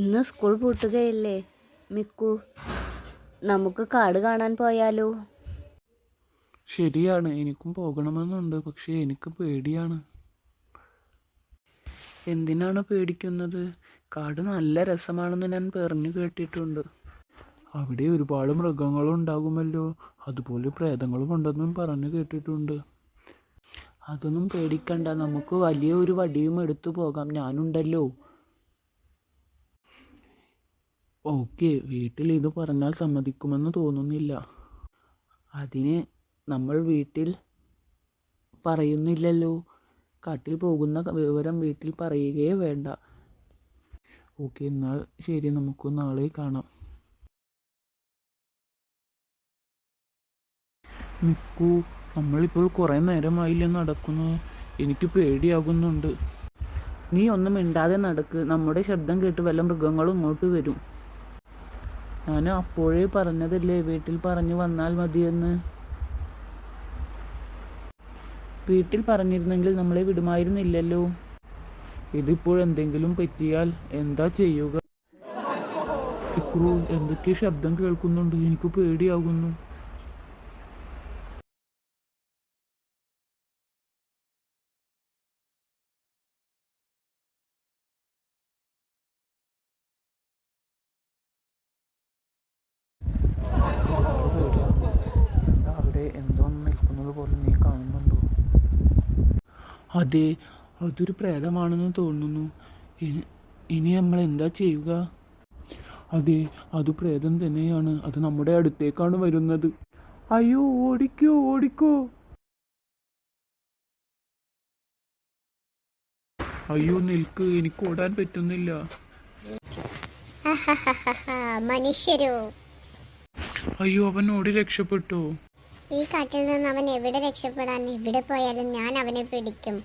ഇന്ന് school പൂട്ടുകയല്ലേ? Miku നമുക്ക് കാട് കാണാൻ പോയാലോ? ശരിയാണ് എനിക്കും പോകണമെന്നുണ്ട് പക്ഷേ എനിക്ക് പേടിയാണ്. എന്തിനാണ് പേടിക്കുന്നത്? കാട് നല്ല രസമാണെന്ന് ഞാൻ പറഞ്ഞു കേട്ടിട്ടുണ്ട്. അവിടെ ഒരുപാട് മൃഗങ്ങളും ഉണ്ടാകുമല്ലോ അതുപോലെ പ്രേതങ്ങളും ഉണ്ടെന്നും പറഞ്ഞു കേട്ടിട്ടുണ്ട്. അതൊന്നും പേടിക്കണ്ട നമുക്ക് വലിയ ഒരു വടിയും എടുത്തു പോകാം. ഞാനുണ്ടല്ലോ. ഓക്കെ വീട്ടിൽ ഇത് പറഞ്ഞാൽ സമ്മതിക്കുമെന്ന് തോന്നുന്നില്ല. അതിന് നമ്മൾ വീട്ടിൽ പറയുന്നില്ലല്ലോ. കാട്ടിൽ പോകുന്ന വിവരം വീട്ടിൽ പറയുകയേ വേണ്ട. ഓക്കെ എന്നാൽ ശരി നമുക്ക് നാളെ കാണാം. മിക്കു നമ്മളിപ്പോൾ കുറേ നേരമായില്ലേ നടക്കുന്നു. എനിക്ക് പേടിയാകുന്നുണ്ട്. നീ ഒന്നും മിണ്ടാതെ നടക്ക്. നമ്മുടെ ശബ്ദം കേട്ട് വല്ല മൃഗങ്ങളും ഇങ്ങോട്ട് വരും. ഞാൻ അപ്പോഴേ പറഞ്ഞതല്ലേ വീട്ടിൽ പറഞ്ഞു വന്നാൽ മതിയെന്ന്. വീട്ടിൽ പറഞ്ഞിരുന്നെങ്കിൽ നമ്മളെ വിടുമായിരുന്നില്ലല്ലോ. ഇതിപ്പോൾ എന്തെങ്കിലും പറ്റിയാൽ എന്താ ചെയ്യുക? ഇക്രു എന്തൊക്കെ ശബ്ദം കേൾക്കുന്നുണ്ട്? എനിക്ക് പേടിയാകുന്നു. അവിടെ എന്തോ നിൽക്കുന്നത് പോലെ നീ കാണുന്നുണ്ടോ? അതെ അതൊരു പ്രേതമാണെന്ന് തോന്നുന്നു. ഇനി ഇനി നമ്മൾ എന്താ ചെയ്യുക? അതെ അത് പ്രേതം തന്നെയാണ്. അത് നമ്മുടെ അടുത്തേക്കാണ് വരുന്നത്. അയ്യോ ഓടിക്കോ ഓടിക്കോ. അയ്യോ നിൽക്ക്. എനിക്ക് ഓടാൻ പറ്റുന്നില്ല. മനുഷ്യരോ? അയ്യോ അവൻ ഓടി രക്ഷപ്പെട്ടു? ഈ കാട്ടിൽ നിന്ന് അവൻ എവിടെ രക്ഷപ്പെടാൻ എവിടെ പോയാലും ഞാൻ അവനെ പിടിക്കും.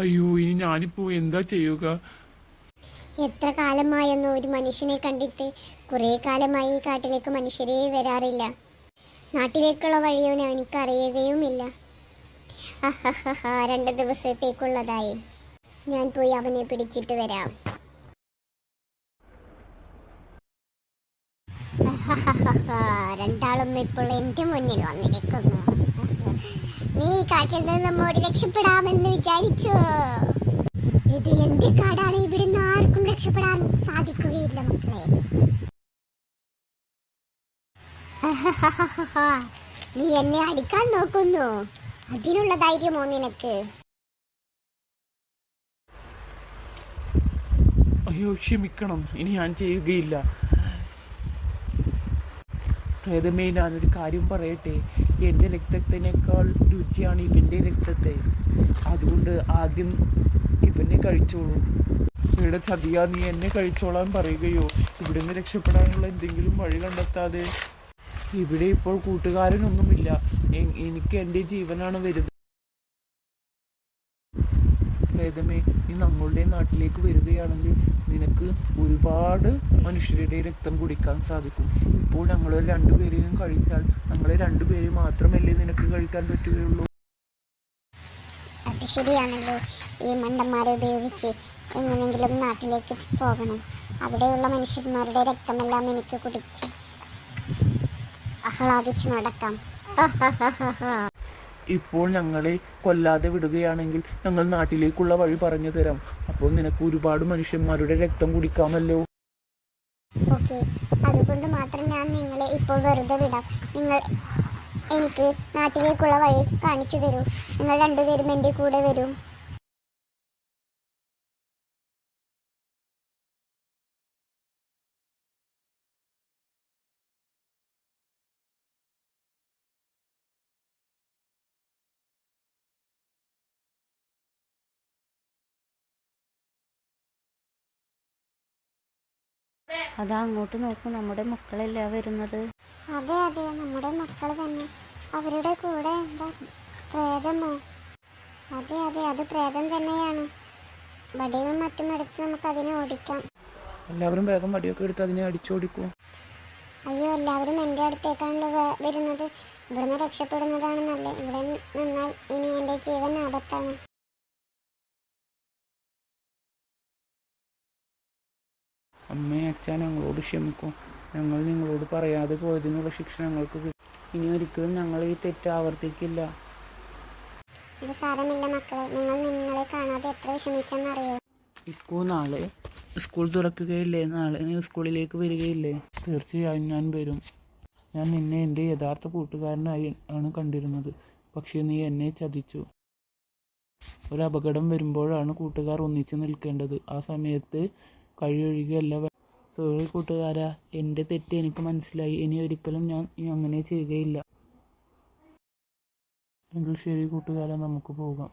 അയ്യോ ഇനി ഞാനിപ്പോ എന്താ ചെയ്യുക? എത്ര കാലമായെന്ന് ഒരു മനുഷ്യനെ കണ്ടിട്ട് കുറേ കാലമായി ഈ കാട്ടിലേക്ക് മനുഷ്യരെ വരാറില്ല. നാട്ടിലേക്കുള്ള വഴിയോ എനിക്ക് അറിയുകയുമില്ല രണ്ട് ദിവസത്തേക്കുള്ളതായി. ഞാൻ പോയി അവനെ പിടിച്ചിട്ട് വരാം. രണ്ടാളും ഇപ്പോൾ എന്റെ മുന്നിൽ വന്നിരിക്കുന്നു. നീ കാട്ടിൽ നിന്ന് മോടി രക്ഷപ്പെടാമെന്ന് വിചാരിച്ചു? ഇത് എന്റെ കാടാണ്. ഇവിടുന്ന് ആർക്കും രക്ഷപ്പെടാൻ സാധിക്കുകയില്ല മക്കളെ. നീ എന്നെ അടിക്കാൻ നോക്കുന്നു. അതിനുള്ള ധൈര്യമോ നിനക്ക്? അയ്യോ ക്ഷമിക്കണം. ഇനി ഞാൻ ചെയ്യുകയില്ല. പ്രേതമേ ഞാനൊരു കാര്യം പറയട്ടെ. എന്റെ രക്തത്തിനേക്കാൾ രുചിയാണ് ഇവന്റെ രക്തത്തെ. അതുകൊണ്ട് ആദ്യം ഇവനെ കഴിച്ചോളൂ. ഇവിടെ ചതിയാ നീ എന്നെ കഴിച്ചോളാൻ പറയുകയോ? ഇവിടുന്ന് രക്ഷപ്പെടാനുള്ള എന്തെങ്കിലും വഴി കണ്ടെത്താതെ. ഇവിടെ ഇപ്പോൾ കൂട്ടുകാരനൊന്നുമില്ല. എനിക്ക് എന്റെ ജീവനാണ് വരുന്നത്. പ്രേതമേ നീ നമ്മളുടെ നാട്ടിലേക്ക് വരികയാണെങ്കിൽ നിനക്ക് ഒരുപാട് മനുഷ്യരുടെ രക്തം കുടിക്കാൻ സാധിക്കും. ഇപ്പോൾ ഞങ്ങൾ രണ്ടുപേരെയും കഴിച്ചാൽ ഞങ്ങളെ രണ്ടുപേരെയും മാത്രമല്ലേ നിനക്ക് കഴിക്കാൻ പറ്റുകയുള്ളൂ. അത് ശരിയാണല്ലോ. ഈ മണ്ടന്മാരെ ഉപയോഗിച്ച് എങ്ങനെങ്കിലും നാട്ടിലേക്ക് പോകണം. അവിടെയുള്ള മനുഷ്യന്മാരുടെ രക്തമെല്ലാം എനിക്ക് കുടിച്ച് ആഹ്ലാദിച്ച് നടക്കാം. ഇപ്പോൾ ഞങ്ങളെ കൊല്ലാതെ വിടുകയാണെങ്കിൽ ഞങ്ങൾ നാട്ടിലേക്കുള്ള വഴി പറഞ്ഞു തരാം. അപ്പോൾ നിനക്ക് ഒരുപാട് മനുഷ്യന്മാരുടെ രക്തം കുടിക്കാമല്ലോ. അതുകൊണ്ട് മാത്രം ഞാൻ നിങ്ങളെ ഇപ്പോൾ വെറുതെ വിടാം. നിങ്ങൾ എനിക്ക് നാട്ടിലേക്കുള്ള വഴി കാണിച്ചു തരൂ. നിങ്ങൾ രണ്ടുപേരും എന്റെ കൂടെ വരൂ. അതാ അങ്ങോട്ട് നോക്കൂ നമ്മുടെ മക്കളല്ലേ വരുന്നത്? അതെ അതെ നമ്മുടെ മക്കൾ തന്നെ. അവരുടെ കൂടെ എന്താ പ്രേതമോ? അതെ അതെ അത് പ്രേതം തന്നെയാണ്. വടിയും മറ്റും എടുത്ത് നമുക്ക് അതിനെ ഓടിക്കാം. എല്ലാവരും വേഗം വടിയൊക്കെ എടുത്ത് അതിനെ അടിച്ചോടിക്കൂ. അയ്യോ എല്ലാവരും എന്റെ അടുത്തേക്കാണല്ലോ വരുന്നത്. ഇവിടുന്ന് രക്ഷപ്പെടുന്നതാണ് നല്ലത്. ഇവിടെ നിന്നാൽ ഇനി എന്റെ ജീവൻ ആപത്താണ്. അമ്മയും അച്ഛൻ ഞങ്ങളോട് ക്ഷമിക്കും. ഞങ്ങൾ നിങ്ങളോട് പറയാതെ പോയതിനുള്ള ശിക്ഷ ഞങ്ങൾക്ക് കിട്ടും ഇനി ഒരിക്കലും ഞങ്ങൾ ഈ തെറ്റ് ആവർത്തിക്കില്ല. ഇത് സാരമില്ല മക്കളെ. നിങ്ങളെ കാണാതെ എത്ര വിഷമിച്ചെന്നറിയോ? ഇപ്പോൾ നാളെ സ്കൂൾ തുറക്കുകയില്ലേ? നാളെ നീ സ്കൂളിലേക്ക് വരികയില്ലേ? തീർച്ചയായും ഞാൻ വരും. ഞാൻ നിന്നെ എന്റെ യഥാർത്ഥ കൂട്ടുകാരനായി ആണ് കണ്ടിരുന്നത്. പക്ഷേ നീ എന്നെ ചതിച്ചു. ഒരു അപകടം വരുമ്പോഴാണ് കൂട്ടുകാർ ഒന്നിച്ചു നിൽക്കേണ്ടത്. ആ സമയത്ത് കഴിയൊഴുകയല്ല സോറി കൂട്ടുകാരാ എന്റെ തെറ്റ് എനിക്ക് മനസ്സിലായി. ഇനി ഒരിക്കലും ഞാൻ അങ്ങനെ ചെയ്യുകയില്ല. എങ്കിൽ ശരി കൂട്ടുകാരാ നമുക്ക് പോകാം.